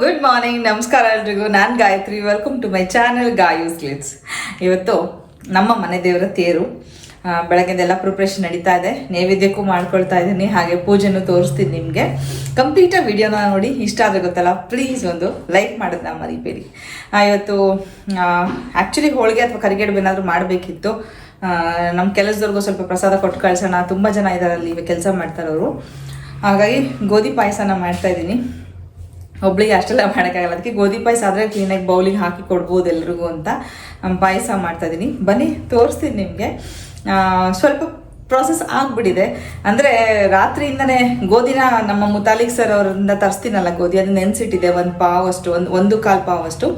Good morning ನಮಸ್ಕಾರ ಎಲ್ರಿಗೂ. ನಾನು Gayatri. Welcome to my channel Gayu glitz ಇವತ್ತು ನಮ್ಮ ಮನೆ ದೇವರ ತೇರು. ಬೆಳಗ್ಗೆದೆಲ್ಲ ಪ್ರಿಪ್ರೇಷನ್ ನಡೀತಾ ಇದೆ. ನೈವೇದ್ಯಕ್ಕೂ ಮಾಡ್ಕೊಳ್ತಾ ಇದ್ದೀನಿ. ಹಾಗೆ ಪೂಜೆನು ತೋರಿಸ್ತೀನಿ ನಿಮಗೆ. ಕಂಪ್ಲೀಟಾಗಿ ವಿಡಿಯೋನ ನೋಡಿ. ಇಷ್ಟ ಆದರೆ ಗೊತ್ತಲ್ಲ? ಪ್ಲೀಸ್ ಒಂದು ಲೈಕ್ ಮಾಡೋದನ್ನ ಮರಿಬೇಡಿ. ಇವತ್ತು ಆ್ಯಕ್ಚುಲಿ ಹೋಳಿಗೆ ಅಥವಾ ಕರಿಗೇಡು ಏನಾದರೂ ಮಾಡಬೇಕಿತ್ತು. ನಮ್ಮ ಕೆಲಸದವ್ರಿಗೂ ಸ್ವಲ್ಪ ಪ್ರಸಾದ ಕೊಟ್ಟು ಕಳ್ಸೋಣ. ತುಂಬ ಜನ ಇದ್ದಾರೆ ಅಲ್ಲಿ ಕೆಲಸ ಮಾಡ್ತಾರವರು. ಹಾಗಾಗಿ ಗೋಧಿ ಪಾಯಸನ ಮಾಡ್ತಾ ಇದ್ದೀನಿ. ಒಬ್ಳಿಗೆ ಅಷ್ಟೆಲ್ಲ ಮಾಡೋಕ್ಕಾಗಲ್ಲ. ಅದಕ್ಕೆ ಗೋಧಿ ಪಾಯಸ ಆದರೆ ಕ್ಲೀನಾಗಿ ಬೌಲಿಗೆ ಹಾಕಿ ಕೊಡ್ಬೋದು ಎಲ್ರಿಗೂ ಅಂತ ಪಾಯಸ ಮಾಡ್ತಾ ಇದ್ದೀನಿ ಬನ್ನಿ, ತೋರಿಸ್ತೀನಿ ನಿಮಗೆ. ಸ್ವಲ್ಪ ಪ್ರಾಸೆಸ್ ಆಗಿಬಿಟ್ಟಿದೆ. ಅಂದರೆ ರಾತ್ರಿಯಿಂದನೇ ಗೋಧಿನ ನಮ್ಮ ಮುತಾಲಿಕ್ ಸರ್ ಅವರಿಂದ ತರಿಸ್ತೀನಲ್ಲ ಗೋಧಿ ಅದನ್ನ ನೆನೆಸಿಟ್ಟಿದೆ ಒಂದು ಅಷ್ಟು ಒಂದು ಒಂದು ಕಾಲು ಪಾವಷ್ಟು.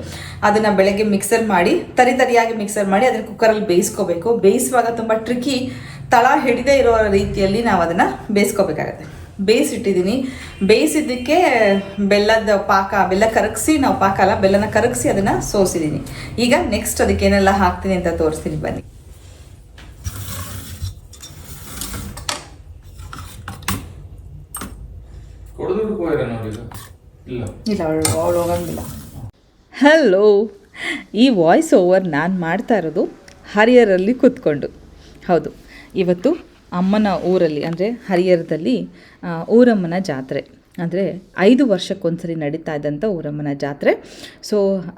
ಅದನ್ನು ಬೆಳಗ್ಗೆ ಮಿಕ್ಸರ್ ಮಾಡಿ, ತರಿ ತರಿಯಾಗಿ ಮಿಕ್ಸರ್ ಮಾಡಿ ಅದನ್ನು ಕುಕ್ಕರಲ್ಲಿ ಬೇಯಿಸ್ಕೋಬೇಕು. ಬೇಯಿಸುವಾಗ ತುಂಬ ಟ್ರಿಕಿ ತಳ ಹಿಡಿದೇ ಇರೋ ರೀತಿಯಲ್ಲಿ ನಾವು ಅದನ್ನು ಬೇಯಿಸ್ಕೋಬೇಕಾಗತ್ತೆ. ಬೇಯಿಸಿಟ್ಟಿದ್ದೀನಿ. ಬೇಯಿಸಿದ್ದಕ್ಕೆ ಬೆಲ್ಲದ ಪಾಕ ಬೆಲ್ಲ ಕರಗಿಸಿ ನಾವು ಪಾಕ ಅಲ್ಲ ಬೆಲ್ಲನ ಕರಗಿಸಿ ಅದನ್ನು ಸೋಸಿದ್ದೀನಿ ಈಗ ನೆಕ್ಸ್ಟ್ ಅದಕ್ಕೆ ಏನೆಲ್ಲ ಹಾಕ್ತೀನಿ ಅಂತ ತೋರಿಸ್ತೀನಿ ಬನ್ನಿ. ಇಲ್ಲ. ಅವಳು ಹೋಗಂಗಿಲ್ಲ. ಹಲೋ ಈ ವಾಯ್ಸ್ ಓವರ್ ನಾನು ಮಾಡ್ತಾ ಇರೋದು ಹರಿಯರಲ್ಲಿ ಕೂತ್ಕೊಂಡು. ಹೌದು ಇವತ್ತು ಅಮ್ಮನ ಊರಲ್ಲಿ, ಅಂದರೆ ಹರಿಹರದಲ್ಲಿ ಊರಮ್ಮನ ಜಾತ್ರೆ. ಅಂದರೆ ಐದು ವರ್ಷಕ್ಕೊಂದ್ಸರಿ ನಡೀತಾ ಇದ್ದಂಥ ಊರಮ್ಮನ ಜಾತ್ರೆ. ಸೊ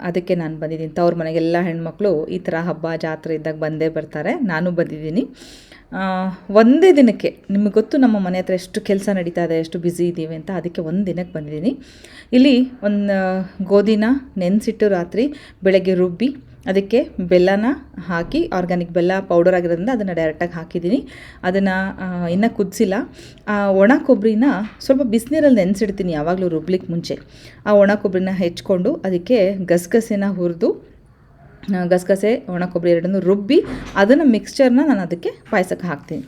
ಅದಕ್ಕೆ ನಾನು ಬಂದಿದ್ದೀನಿ. ತವ್ರ ಮನೆಗೆಲ್ಲ ಹೆಣ್ಮಕ್ಳು ಈ ಥರ ಹಬ್ಬ, ಜಾತ್ರೆ ಇದ್ದಾಗ ಬಂದೇ ಬರ್ತಾರೆ. ನಾನು ಬಂದಿದ್ದೀನಿ. ಒಂದೇ ದಿನಕ್ಕೆ, ನಿಮಗೆ ಗೊತ್ತು ನಮ್ಮ ಮನೆ ಹತ್ರ ಎಷ್ಟು ಕೆಲಸ ನಡೀತಾ ಇದೆ, ಎಷ್ಟು ಬ್ಯುಸಿ ಇದ್ದೀವಿ ಅಂತ, ಅದಕ್ಕೆ ಒಂದು ದಿನಕ್ಕೆ ಬಂದಿದ್ದೀನಿ. ಇಲ್ಲಿ ಒಂದು ಗೋಧಿನ ನೆನೆಸಿಟ್ಟು ರಾತ್ರಿ ಬೆಳಗ್ಗೆ ರುಬ್ಬಿ ಅದಕ್ಕೆ ಬೆಲ್ಲನ ಹಾಕಿ ಆರ್ಗ್ಯಾನಿಕ್ ಬೆಲ್ಲ ಪೌಡರ್ ಆಗಿರೋದ್ರಿಂದ ಅದನ್ನು ಡೈರೆಕ್ಟಾಗಿ ಹಾಕಿದ್ದೀನಿ. ಅದನ್ನು ಇನ್ನೂ ಕುದಿಸಿಲ್ಲ. ಆ ಒಣ ಕೊಬ್ಬರಿನ ಸ್ವಲ್ಪ ಬಿಸಿನೀರಲ್ಲಿ ನೆನೆಸಿಡ್ತೀನಿ ಯಾವಾಗಲೂ ರುಬ್ಲಿಕ್ಕೆ ಮುಂಚೆ. ಆ ಒಣ ಕೊಬ್ಬರಿನ ಹೆಚ್ಕೊಂಡು ಅದಕ್ಕೆ ಗಸಗಸೆನ ಹುರಿದು ಗಸಗಸೆ, ಒಣ ಕೊಬ್ಬರಿ ಎರಡನ್ನೂ ರುಬ್ಬಿ ಅದನ್ನು ಮಿಕ್ಸ್ಚರ್ನ ನಾನು ಅದಕ್ಕೆ ಪಾಯಸಕ್ಕೆ ಹಾಕ್ತೀನಿ.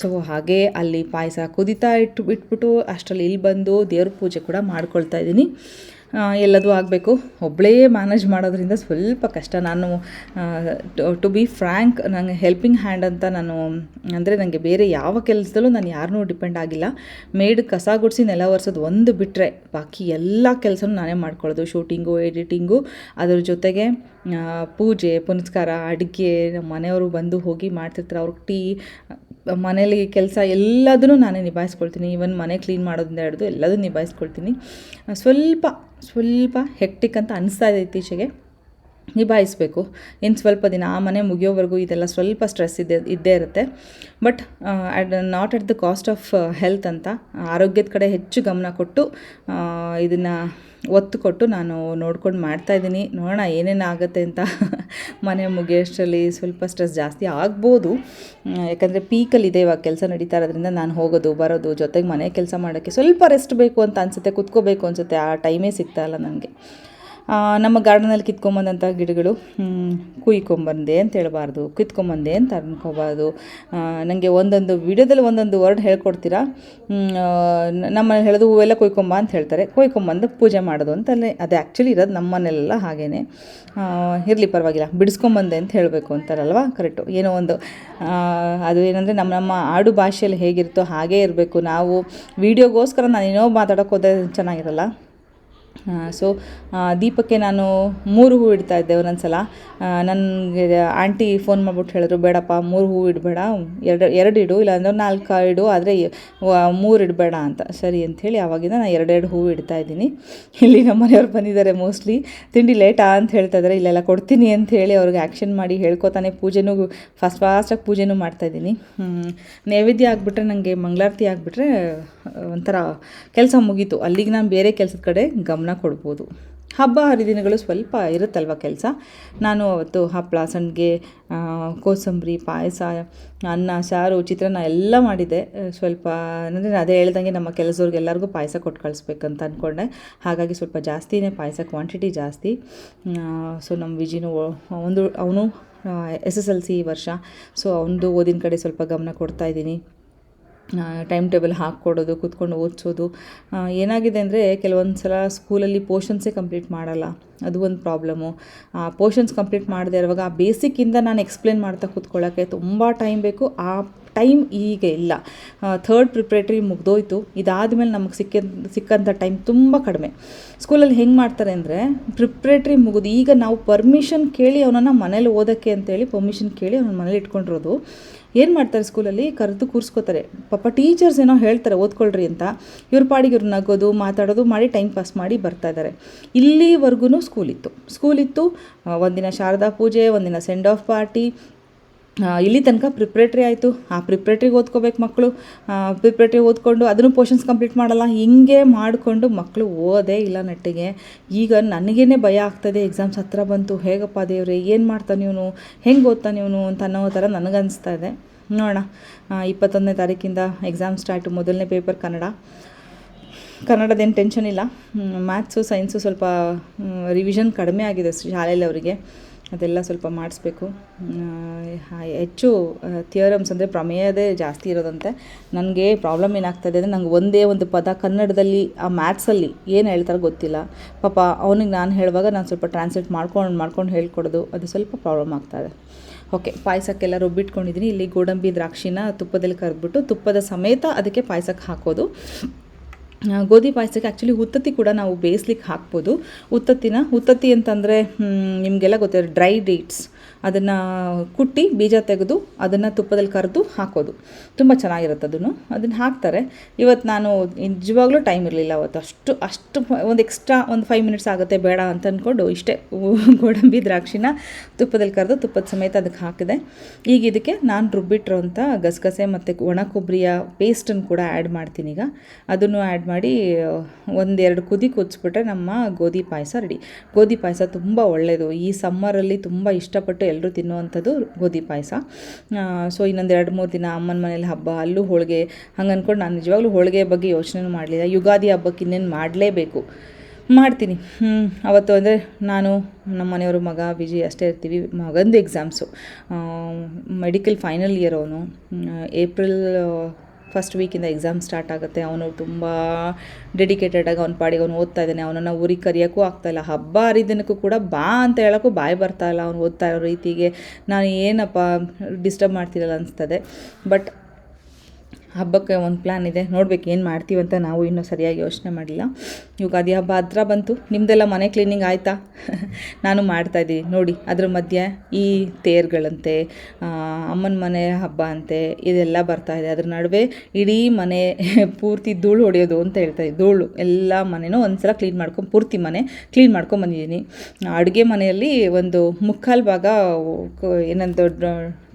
ಸೊ ಹಾಗೆ ಅಲ್ಲಿ ಪಾಯಸ ಕುದಿತಾ ಇಟ್ಟು ಬಿಟ್ಬಿಟ್ಟು ಅಷ್ಟರಲ್ಲಿ ಇಲ್ಲಿ ಬಂದು ದೇವ್ರ ಪೂಜೆ ಕೂಡ ಮಾಡ್ಕೊಳ್ತಾ ಇದ್ದೀನಿ. ಎಲ್ಲದೂ ಆಗಬೇಕು. ಒಬ್ಬಳೇ ಮ್ಯಾನೇಜ್ ಮಾಡೋದ್ರಿಂದ ಸ್ವಲ್ಪ ಕಷ್ಟ. ನಾನು ಟು ಬಿ ಫ್ರ್ಯಾಂಕ್ ನನಗೆ ಹೆಲ್ಪಿಂಗ್ ಹ್ಯಾಂಡ್ ಅಂತ ನಾನು, ಅಂದರೆ ನನಗೆ ಬೇರೆ ಯಾವ ಕೆಲಸದಲ್ಲೂ ನಾನು ಯಾರನ್ನೂ ಡಿಪೆಂಡ್ ಆಗಿಲ್ಲ. ಮೇಡ್ ಕಸ ಗುಡಿಸಿ ನೆಲ ಒರೆಸೋದು ಒಂದು ಬಿಟ್ಟರೆ ಬಾಕಿ ಎಲ್ಲ ಕೆಲಸನೂ ನಾನೇ ಮಾಡ್ಕೊಳ್ಳೋದು. ಶೂಟಿಂಗು ಎಡಿಟಿಂಗು ಅದ್ರ ಜೊತೆಗೆ ಪೂಜೆ, ಪುನಸ್ಕಾರ, ಅಡುಗೆ ನಮ್ಮ ಮನೆಯವರು ಬಂದು ಹೋಗಿ ಮಾಡ್ತಿರ್ತಾರೆ, ಅವ್ರಿಗೆ ಟೀ ಮನೇಲಿ ಕೆಲಸ ಎಲ್ಲದನ್ನು ನಾನೇ ನಿಭಾಯಿಸ್ಕೊಳ್ತೀನಿ. ಈವನ್ ಮನೆ ಕ್ಲೀನ್ ಮಾಡೋದ್ರಿಂದ ಹಿಡಿದು ಎಲ್ಲದೂ ನಿಭಾಯಿಸ್ಕೊಳ್ತೀನಿ. ಸ್ವಲ್ಪ ಸ್ವಲ್ಪ ಹೆಕ್ಟಿಕ್ ಅಂತ ಅನಿಸ್ತಾ ಇದೆ ಇತ್ತೀಚೆಗೆ. ನಿಭಾಯಿಸಬೇಕು. ಇನ್ನು ಸ್ವಲ್ಪ ದಿನ ಆ ಮನೆ ಮುಗಿಯೋವರೆಗೂ ಇದೆಲ್ಲ ಸ್ವಲ್ಪ ಸ್ಟ್ರೆಸ್ ಇದೆ, ಇದ್ದೇ ಇರುತ್ತೆ. But at not at the cost of health ಅಂತ ಆರೋಗ್ಯದ ಕಡೆ ಹೆಚ್ಚು ಗಮನ ಕೊಟ್ಟು ಇದನ್ನು ಒತ್ತು ಕೊಟ್ಟು ನಾನು ನೋಡ್ಕೊಂಡು ಮಾಡ್ತಾಯಿದ್ದೀನಿ ನೋಡೋಣ ಏನೇನು ಆಗುತ್ತೆ ಅಂತ ಮನೆ ಮುಗಿಯೋಷ್ಟರಲ್ಲಿ ಸ್ವಲ್ಪ ಸ್ಟ್ರೆಸ್ ಜಾಸ್ತಿ ಆಗ್ಬೋದು. ಯಾಕಂದರೆ ಪೀಕಲ್ಲಿದೆ ಇವಾಗ ಕೆಲಸ ನಡೀತಾ ಇರೋದ್ರಿಂದ ನಾನು ಹೋಗೋದು, ಬರೋದು, ಜೊತೆಗೆ ಮನೆ ಕೆಲಸ ಮಾಡೋಕ್ಕೆ ಸ್ವಲ್ಪ ರೆಸ್ಟ್ ಬೇಕು ಅಂತ ಅನಿಸುತ್ತೆ, ಕುತ್ಕೋಬೇಕು ಅನಿಸುತ್ತೆ. ಆ ಟೈಮೇ ಸಿಗ್ತಾ ಇಲ್ಲ ನನಗೆ ನಮ್ಮ ಗಾರ್ಡನಲ್ಲಿ ಕಿತ್ಕೊಂಬಂದಂಥ ಗಿಡಗಳು ಕುಯ್ಕೊಂಬಂದೆ ಅಂತ ಹೇಳಬಾರ್ದು, ಕಿತ್ಕೊಂಬಂದೆ ಅಂತ ಅನ್ಕೋಬಾರ್ದು. ನನಗೆ ಒಂದೊಂದು ವಿಡಿಯೋದಲ್ಲಿ ಒಂದೊಂದು ವರ್ಡ್ ಹೇಳ್ಕೊಡ್ತೀರಾ? ನಮ್ಮ ಹೇಳೋದು ಹೂವೆಲ್ಲ ಕುಯ್ಕೊಂಬ ಅಂತ ಹೇಳ್ತಾರೆ. ಕುಯ್ಕೊಂಬಂದು ಪೂಜೆ ಮಾಡೋದು ಅಂತಲೇ ಅದು ಆ್ಯಕ್ಚುಲಿ ಇರೋದು ನಮ್ಮ ಮನೆಯಲ್ಲೆಲ್ಲ ಹಾಗೇ ಇರಲಿ ಪರವಾಗಿಲ್ಲ, ಬಿಡಿಸ್ಕೊಂಬಂದೆ ಅಂತ ಹೇಳಬೇಕು ಅಂತಾರಲ್ವ? ಕರೆಕ್ಟು ಏನೋ ಒಂದು ಅದು ಏನಂದರೆ ನಮ್ಮ ನಮ್ಮ ಆಡು ಭಾಷೆಯಲ್ಲಿ ಹೇಗಿರುತ್ತೋ ಹಾಗೇ ಇರಬೇಕು. ನಾವು ವೀಡಿಯೋಗೋಸ್ಕರ ನಾನು ಏನೋ ಮಾತಾಡೋಕೆ ಹೋದರೆ ಚೆನ್ನಾಗಿರಲ್ಲ? ಸೊ ದೀಪಕ್ಕೆ ನಾನು ಮೂರು ಹೂ ಇಡ್ತಾ ಇದ್ದೆ ಒಂದೊಂದು ಸಲ ನನಗೆ ಆಂಟಿ ಫೋನ್ ಮಾಡ್ಬಿಟ್ಟು ಹೇಳಿದ್ರು, ಬೇಡಪ್ಪ, ಮೂರು ಹೂ ಇಡಬೇಡ. ಎರಡು ಎರಡು ಇಡು, ಇಲ್ಲಾಂದ್ರೆ ನಾಲ್ಕು ಇಡು, ಆದರೆ ಮೂರು ಇಡಬೇಡ ಅಂತ. ಸರಿ ಅಂಥೇಳಿ ಆವಾಗಿಂದ ನಾನು ಎರಡೆರಡು ಹೂ ಇಡ್ತಾ ಇದ್ದೀನಿ. ಇಲ್ಲಿ ನಮ್ಮ ಮನೆಯವ್ರು ಬಂದಿದ್ದಾರೆ ಮೋಸ್ಟ್ಲಿ ತಿಂಡಿ ಲೇಟಾ ಅಂತ ಹೇಳ್ತಾ ಇದ್ದಾರೆ, ಇಲ್ಲೆಲ್ಲ ಕೊಡ್ತೀನಿ ಅಂತ ಅವ್ರಿಗೆ ಆ್ಯಕ್ಷನ್ ಮಾಡಿ ಹೇಳ್ಕೊತಾನೆ ಪೂಜೆನೂ ಫಾಸ್ಟ್ ಫಾಸ್ಟಾಗಿ ಪೂಜೆನೂ ಮಾಡ್ತಾಯಿದ್ದೀನಿ ನೈವೇದ್ಯ ಆಗಿಬಿಟ್ರೆ ನನಗೆ ಮಂಗಳಾರತಿ ಆಗಿಬಿಟ್ರೆ ಒಂಥರ ಕೆಲಸ ಮುಗೀತು. ಅಲ್ಲಿಗೆ ನಾನು ಬೇರೆ ಕೆಲಸದ ಕಡೆ ಗಮನ ಕೊಡ್ಬೋದು. ಹಬ್ಬ ಹರಿದಿನಗಳು ಸ್ವಲ್ಪ ಇರುತ್ತಲ್ವ ಕೆಲಸ? ನಾನು ಅವತ್ತು ಹಪ್ಪಳ ಸಂಡಿಗೆ ಕೋಸಂಬರಿ, ಪಾಯಸ, ಅನ್ನ, ಸಾರು, ಚಿತ್ರಾನ್ನ ಎಲ್ಲ ಮಾಡಿದೆ ಸ್ವಲ್ಪ, ಅಂದರೆ ಅದೇ ಹೇಳ್ದಂಗೆ ನಮ್ಮ ಕೆಲಸದವ್ರಿಗೆ ಎಲ್ಲರಿಗೂ ಪಾಯಸ ಕೊಟ್ಟು ಕಳಿಸ್ಬೇಕಂತ ಅಂದ್ಕೊಂಡೆ ಹಾಗಾಗಿ ಸ್ವಲ್ಪ ಜಾಸ್ತಿನೇ ಪಾಯಸ ಕ್ವಾಂಟಿಟಿ ಜಾಸ್ತಿ. ಸೊ ನಮ್ಮ ವಿಜಿನು ಒಂದು, ಅವನು ಎಸ್ ಎಸ್ ಎಲ್ ಸಿ ವರ್ಷ. ಸೊ ಅವನದು ಓದಿನ ಕಡೆ ಸ್ವಲ್ಪ ಗಮನ ಕೊಡ್ತಾ ಇದ್ದೀನಿ. ಟೈಮ್ ಟೇಬಲ್ ಹಾಕ್ಕೊಡೋದು, ಕೂತ್ಕೊಂಡು ಓದಿಸೋದು. ಏನಾಗಿದೆ ಅಂದರೆ ಕೆಲವೊಂದು ಸಲ ಸ್ಕೂಲಲ್ಲಿ ಪೋರ್ಷನ್ಸೇ ಕಂಪ್ಲೀಟ್ ಮಾಡಲ್ಲ. ಅದು ಒಂದು ಪ್ರಾಬ್ಲಮ್ಮು ಪೋರ್ಷನ್ಸ್ ಕಂಪ್ಲೀಟ್ ಮಾಡದೇ ಇರುವಾಗ ಆ ಬೇಸಿಕ್ಕಿಂದ ನಾನು ಎಕ್ಸ್ಪ್ಲೇನ್ ಮಾಡ್ತಾ ಕೂತ್ಕೊಳ್ಳೋಕ್ಕೆ ತುಂಬ ಟೈಮ್ ಬೇಕು. ಆ ಟೈಮ್ ಈಗ ಇಲ್ಲ. ಥರ್ಡ್ ಪ್ರಿಪ್ರೇಟ್ರಿ ಮುಗ್ದೋಯ್ತು. ಇದಾದಮೇಲೆ ನಮಗೆ ಸಿಕ್ಕ ಸಿಕ್ಕಂಥ ಟೈಮ್ ತುಂಬ ಕಡಿಮೆ. ಸ್ಕೂಲಲ್ಲಿ ಹೆಂಗೆ ಮಾಡ್ತಾರೆ ಅಂದರೆ ಪ್ರಿಪ್ರೇಟ್ರಿ ಮುಗಿದು ಈಗ ನಾವು ಪರ್ಮಿಷನ್ ಕೇಳಿ ಅವನನ್ನು ಮನೇಲಿ ಓದೋಕ್ಕೆ ಅಂತೇಳಿ ಪರ್ಮಿಷನ್ ಕೇಳಿ ಅವನ ಮನೇಲಿ ಇಟ್ಕೊಂಡಿರೋದು. ಏನು ಮಾಡ್ತಾರೆ ಸ್ಕೂಲಲ್ಲಿ ಕರೆದು ಕೂರಿಸ್ಕೋತಾರೆ. ಪಾಪ ಟೀಚರ್ಸ್ ಏನೋ ಹೇಳ್ತಾರೆ, ಓದ್ಕೊಳ್ರಿ ಅಂತ. ಇವ್ರ ಪಾಡಿಗೆ ಇವ್ರು ನಗೋದು ಮಾತಾಡೋದು ಮಾಡಿ ಟೈಮ್ ಪಾಸ್ ಮಾಡಿ ಬರ್ತಾ ಇದ್ದಾರೆ ಇಲ್ಲಿವರೆಗೂ ಸ್ಕೂಲ್ ಇತ್ತು. ಸ್ಕೂಲ್ ಇತ್ತು ಒಂದಿನ ಶಾರದಾ ಪೂಜೆ, ಒಂದಿನ ಸೆಂಡ್ ಆಫ್ ಪಾರ್ಟಿ ಇಲ್ಲಿ ತನಕ ಪ್ರಿಪ್ರೇಟ್ರಿ ಆಯಿತು. ಆ ಪ್ರಿಪ್ರೇಟ್ರಿಗೆ ಓದ್ಕೋಬೇಕು ಮಕ್ಕಳು. ಪ್ರಿಪ್ರೇಟ್ರಿ ಓದ್ಕೊಂಡು ಅದನ್ನು ಪೋರ್ಷನ್ಸ್ ಕಂಪ್ಲೀಟ್ ಮಾಡಲ್ಲ. ಹಿಂಗೆ ಮಾಡಿಕೊಂಡು ಮಕ್ಕಳು ಓದೇ ಇಲ್ಲ ನಟ್ಟಿಗೆ. ಈಗ ನನಗೇ ಭಯ ಆಗ್ತದೆ ಎಕ್ಸಾಮ್ಸ್ ಹತ್ರ ಬಂತು. ಹೇಗಪ್ಪ ದೇವ್ರೆ, ಏನು ಮಾಡ್ತಾನೆ ಇವನು? ಹೆಂಗೆ ಓದ್ತಾನೆ ಇವನು ಅಂತ ಅನ್ನೋ ಥರ ನನಗನ್ನಿಸ್ತಾ ಇದೆ. ನೋಡೋಣ. ಇಪ್ಪತ್ತೊಂದನೇ ತಾರೀಕಿಂದ ಎಕ್ಸಾಮ್ ಸ್ಟಾರ್ಟು ಮೊದಲನೇ ಪೇಪರ್ ಕನ್ನಡ. ಕನ್ನಡದೇನು ಟೆನ್ಷನ್ ಇಲ್ಲ. ಮ್ಯಾಥ್ಸು ಸೈನ್ಸು ಸ್ವಲ್ಪ ರಿವಿಷನ್ ಕಡಿಮೆ ಆಗಿದೆ ಶಾಲೆಯಲ್ಲಿ ಅವರಿಗೆ. ಅದೆಲ್ಲ ಸ್ವಲ್ಪ ಮಾಡಿಸ್ಬೇಕು. ಹೆಚ್ಚು ಥಿಯರಮ್ಸ್ ಅಂದರೆ ಪ್ರಮೇಯದೇ ಜಾಸ್ತಿ ಇರೋದಂತೆ. ನನಗೆ ಪ್ರಾಬ್ಲಮ್ ಏನಾಗ್ತದೆ ಅಂದರೆ ನಂಗೆ ಒಂದೇ ಒಂದು ಪದ ಕನ್ನಡದಲ್ಲಿ, ಆ ಮ್ಯಾಥ್ಸಲ್ಲಿ ಏನು ಹೇಳ್ತಾರೆ ಗೊತ್ತಿಲ್ಲ. ಪಾಪ ಅವನಿಗೆ ನಾನು ಹೇಳುವಾಗ ನಾನು ಸ್ವಲ್ಪ ಟ್ರಾನ್ಸ್ಲೇಟ್ ಮಾಡ್ಕೊಂಡು ಮಾಡ್ಕೊಂಡು ಹೇಳ್ಕೊಡೋದು, ಅದು ಸ್ವಲ್ಪ ಪ್ರಾಬ್ಲಮ್ ಆಗ್ತಾಯಿದೆ ಓಕೆ ಪಾಯಸಕ್ಕೆಲ್ಲ ರುಬ್ಬಿಟ್ಕೊಂಡಿದ್ದೀನಿ ಇಲ್ಲಿ ಗೋಡಂಬಿ ದ್ರಾಕ್ಷಿನ ತುಪ್ಪದಲ್ಲಿ ಕರೆದ್ಬಿಟ್ಟು ತುಪ್ಪದ ಸಮೇತ ಅದಕ್ಕೆ ಪಾಯಸಕ್ಕೆ ಹಾಕೋದು. ಗೋಧಿ ಪಾಯಸಕ್ಕೆ ಆ್ಯಕ್ಚುಲಿ ಉತ್ತತ್ತಿ ಕೂಡ ನಾವು ಬೇಯಿಸ್ಲಿಕ್ಕೆ ಹಾಕ್ಬೋದು. ಉತ್ತತ್ತಿನ ಉತ್ತತ್ತಿ ಅಂತಂದರೆ ನಿಮಗೆಲ್ಲ ಗೊತ್ತಿರೋ ಡ್ರೈ ಡೇಟ್ಸ್. ಅದನ್ನು ಕುಟ್ಟಿ ಬೀಜ ತೆಗೆದು ಅದನ್ನು ತುಪ್ಪದಲ್ಲಿ ಕರೆದು ಹಾಕೋದು. ತುಂಬ ಚೆನ್ನಾಗಿರುತ್ತೆ ಅದನ್ನು. ಅದನ್ನು ಹಾಕ್ತಾರೆ. ಇವತ್ತು ನಾನು ನಿಜವಾಗ್ಲೂ ಟೈಮ್ ಇರಲಿಲ್ಲ ಅವತ್ತು. ಅಷ್ಟು ಅಷ್ಟು ಒಂದು ಎಕ್ಸ್ಟ್ರಾ ಒಂದು ಫೈವ್ ಮಿನಿಟ್ಸ್ ಆಗುತ್ತೆ ಬೇಡ ಅಂತ ಅಂದ್ಕೊಂಡು ಇಷ್ಟೇ ಗೋಡಂಬಿ, ದ್ರಾಕ್ಷಿನ ತುಪ್ಪದಲ್ಲಿ ಕರೆದು ತುಪ್ಪದ ಸಮೇತ ಅದಕ್ಕೆ ಹಾಕಿದೆ. ಈಗ ಇದಕ್ಕೆ ನಾನು ರುಬ್ಬಿಟ್ಟಿರೋಂಥ ಗಸಗಸೆ ಮತ್ತು ಒಣ ಕೊಬ್ಬರಿಯ ಪೇಸ್ಟನ್ನು ಕೂಡ ಆ್ಯಡ್ ಮಾಡ್ತೀನಿ ಈಗ. ಅದನ್ನು ಆ್ಯಡ್ ಮಾಡಿ, ಒಂದೆರಡು ಕುದಿ ಕುದಿಸ್ಬಿಟ್ರೆ ನಮ್ಮ ಗೋಧಿ ಪಾಯಸ ರೆಡಿ ಗೋಧಿ ಪಾಯಸ ತುಂಬ ಒಳ್ಳೆಯದು ಈ ಸಮ್ಮರಲ್ಲಿ ತುಂಬ ಇಷ್ಟಪಟ್ಟು ಎಲ್ಲರೂ ತಿನ್ನುವಂಥದ್ದು ಗೋಧಿ ಪಾಯಸ. ಸೊ ಇನ್ನೊಂದು ಎರಡು ಮೂರು ದಿನ ಅಮ್ಮನ ಮನೇಲಿ ಹಬ್ಬ, ಅಲ್ಲೂ ಹೋಳಿಗೆ. ಹಂಗೆ ಅಂದ್ಕೊಂಡು ನಾನು ನಿಜವಾಗ್ಲೂ ಹೋಳಿಗೆ ಬಗ್ಗೆ ಯೋಚನೆ ಮಾಡಲಿಲ್ಲ. ಯುಗಾದಿ ಹಬ್ಬಕ್ಕೆ ಇನ್ನೇನು ಮಾಡಲೇಬೇಕು. ಮಾಡ್ತೀನಿ. ಅವತ್ತು ಅಂದರೆ ನಾನು ನಮ್ಮ ಮನೆಯವರು ಮಗ ವಿಜಿ ಅಷ್ಟೇ ಇರ್ತೀವಿ, ಮಗಂದು ಎಕ್ಸಾಮ್ಸು ಮೆಡಿಕಲ್ ಫೈನಲ್ ಇಯರ್ ಅವನು. ಏಪ್ರಿಲ್ ಫಸ್ಟ್ ವೀಕಿಂದ ಎಕ್ಸಾಮ್ ಸ್ಟಾರ್ಟ್ ಆಗುತ್ತೆ. ಅವನು ತುಂಬ ಡೆಡಿಕೇಟೆಡಾಗಿ ಅವ್ನ ಪಾಡಿಗೆ ಅವ್ನು ಓದ್ತಾ ಇದ್ದಾನೆ. ಅವನನ್ನು ಊರಿಗೆ ಕರೆಯೋಕ್ಕೂ ಆಗ್ತಾಯಿಲ್ಲ ಹಬ್ಬ ಹರಿದಿನಕ್ಕೂ ಕೂಡ ಬಾ ಅಂತ ಹೇಳೋಕ್ಕೂ ಬಾಯಿ ಬರ್ತಾ ಇಲ್ಲ. ಅವ್ನು ಓದ್ತಾ ಇರೋ ರೀತಿಗೆ ನಾನು ಏನಪ್ಪ ಡಿಸ್ಟರ್ಬ್ ಮಾಡ್ತಿರಲ್ಲ ಅನಿಸ್ತದೆ. ಬಟ್ ಹಬ್ಬಕ್ಕೆ ಒಂದು ಪ್ಲ್ಯಾನ್ ಇದೆ. ನೋಡ್ಬೇಕು ಏನು ಮಾಡ್ತೀವಿ ಅಂತ ನಾವು ಇನ್ನೂ ಸರಿಯಾಗಿ ಯೋಚನೆ ಮಾಡಿಲ್ಲ. ಯುಗಾದಿ ಹಬ್ಬ ಹತ್ರ ಬಂತು. ನಿಮ್ಮದೆಲ್ಲ ಮನೆ ಕ್ಲೀನಿಂಗ್ ಆಯಿತಾ? ನಾನು ಮಾಡ್ತಾಯಿದ್ದೀನಿ ನೋಡಿ, ಅದ್ರ ಮಧ್ಯೆ ಈ ತೇರ್ಗಳಂತೆ ಅಮ್ಮನ ಮನೆ ಹಬ್ಬ ಅಂತೆ, ಇದೆಲ್ಲ ಬರ್ತಾ ಇದೆ. ಅದ್ರ ನಡುವೆ ಇಡೀ ಮನೆ ಪೂರ್ತಿ ಧೂಳು ಹೊಡೆಯೋದು ಅಂತ ಹೇಳ್ತಾರೆ ಧೂಳು. ಎಲ್ಲ ಮನೆನೂ ಒಂದ್ಸಲ ಕ್ಲೀನ್ ಮಾಡ್ಕೊಂಡು, ಪೂರ್ತಿ ಮನೆ ಕ್ಲೀನ್ ಮಾಡ್ಕೊಂಡು ಬಂದಿದ್ದೀನಿ. ಅಡುಗೆ ಮನೆಯಲ್ಲಿ ಒಂದು ಮುಕ್ಕಾಲು ಭಾಗ ಏನಂತ